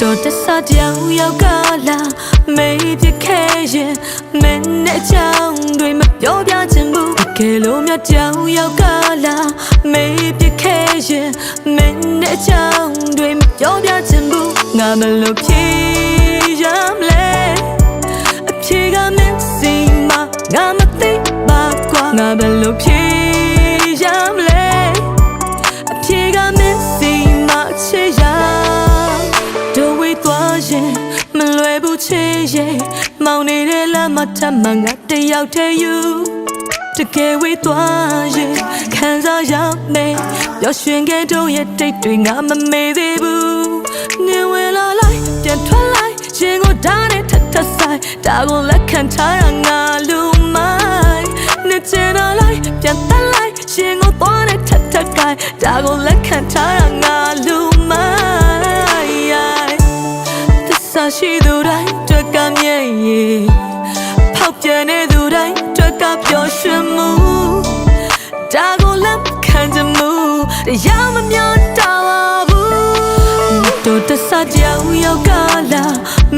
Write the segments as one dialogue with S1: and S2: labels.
S1: တော်တဆတောင်ရောက်ကလာမေးပြခဲ့ရင်မင်းနဲ့ချောင်းတွေမပြောပြချင်ဘူးကဲလို့မြတ်တောင်ရောက်ကလာမေးပြခဲ့ရင်မင်းနဲ့ချောင်းတွေမပြောပြချင်ဘူးငါမလို့ဖြေရမလဲအဖြေကမင်းစီမငါမသိပါကွာငါဘယ်လိုဖြေ မ်းမထမ်းမှငါတယောက်တည်းယူတကယ်ဝေးသွားရင်ခံစားရမယ်ပျော်ရွှင်ခဲ့တော့ရဲ့တိတ်တွေငါမမေ့သေးဘူးနေဝင်လာလိုက်ပြန်ထွက်လိုက်ရင်ကိုဓာတ်နဲ့ထပ်ထပ်ဆိုင်ဒါကိုလက်ခံထားရငါလူမိုင်းနေချင်တော့လိုက်ပြန်တက်လိုက်ရင်ကိုသွားနဲ့ထပ်ထပ်ကိုင်းဒါကိုလက်ခံထားရငါလူမိုင်းသစ္စာရှိသူတိုင်းတွက်ကမြဲ့ရင် ပျော်ရွှင်မှုဒါကိုလက်ခံချင်မှုတရားမမျောတာပါဘူးတို့တဆကြောင်ရောက်ကလာ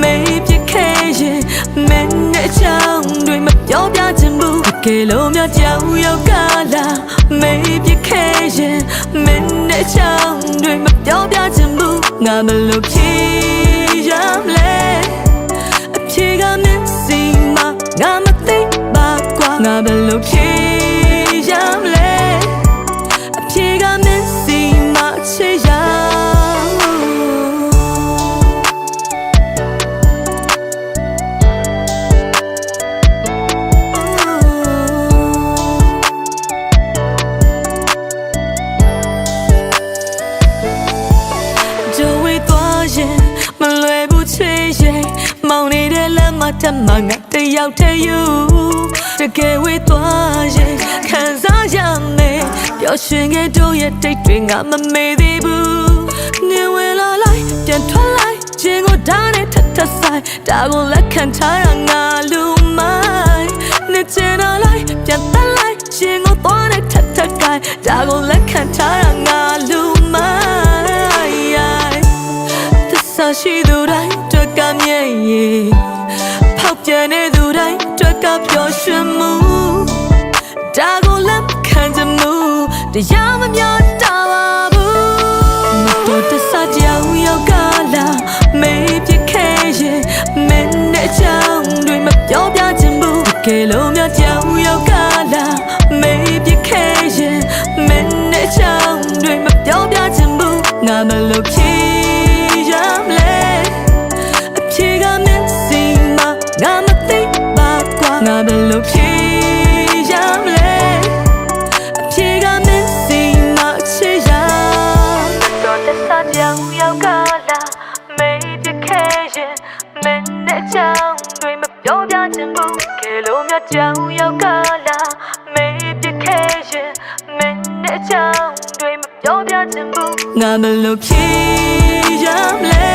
S1: မေးပြခဲ့ရင်မင်းနဲ့ချောင်းတွေမပြောပြချင်ဘူးတကယ်လို့များကြောင်ရောက်ကလာမေးပြခဲ့ရင်မင်းနဲ့ချောင်းတွေမပြောပြချင်ဘူးငါမလို့ဖြေရမလဲအဖြေကမင်းစီမ ငါမသိပါကွာငါဘယ်လိုဖြေရမလဲအဖြေကမင်းစီမချေရကြိုဝေးသွားရင်မလွယ်ဘူးချေရဲ့မောင်နေတဲ့လမ်းမတမငါတယောက်တည်းယူ တကယ်ဝေးသွားရင်ခံစားရမယ်ပျော်ရွှင်ခဲ့တော့ရဲ့တိတ်တွေငါမမေ့သေးဘူးနေဝင်လာလိုက်ပြန်ထွက်လိုက်ခြင်းကိုဓာတ်နဲ့ထပ်ထပ်ဆိုင်ဒါကိုလက်ခံထားရငါလူမိုင်းနေချင်တော့လိုက်ပြန်တက်လိုက်ခြင်းကိုသွားနဲ့ထပ်ထပ်ကိုင်းဒါကိုလက်ခံထားရငါလူမိုင်းသစ္စာရှိသူတိုင်းတွက်ကမြဲ့ရင်ဖော က်ပြန်နေသူတိုင်းတွက်ကပျော်ရွှင်မှုဒါကိုလက်ခံချင်မှုတရားမမျောတာပါဘူးမတော်တဆကြောင်ရောက်ကလာမေးပြခဲ့ရင်မင်းနဲ့ချောင်းတွေမပြောပြချင်ဘူးတကယ်လို့များကြောင် ဘူးကဲလို့မြတ်ကြောင်ရောက်ကလာမေးပြခဲ့ရင်မင်းနဲ့ချောင်းတွေမပြောပြချင်ဘူးငါမလို့ဖြေရမလဲ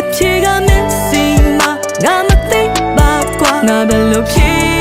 S1: အဖြေကမင်းစီမငါမသိပါကွာငါဘယ်လိုဖြေ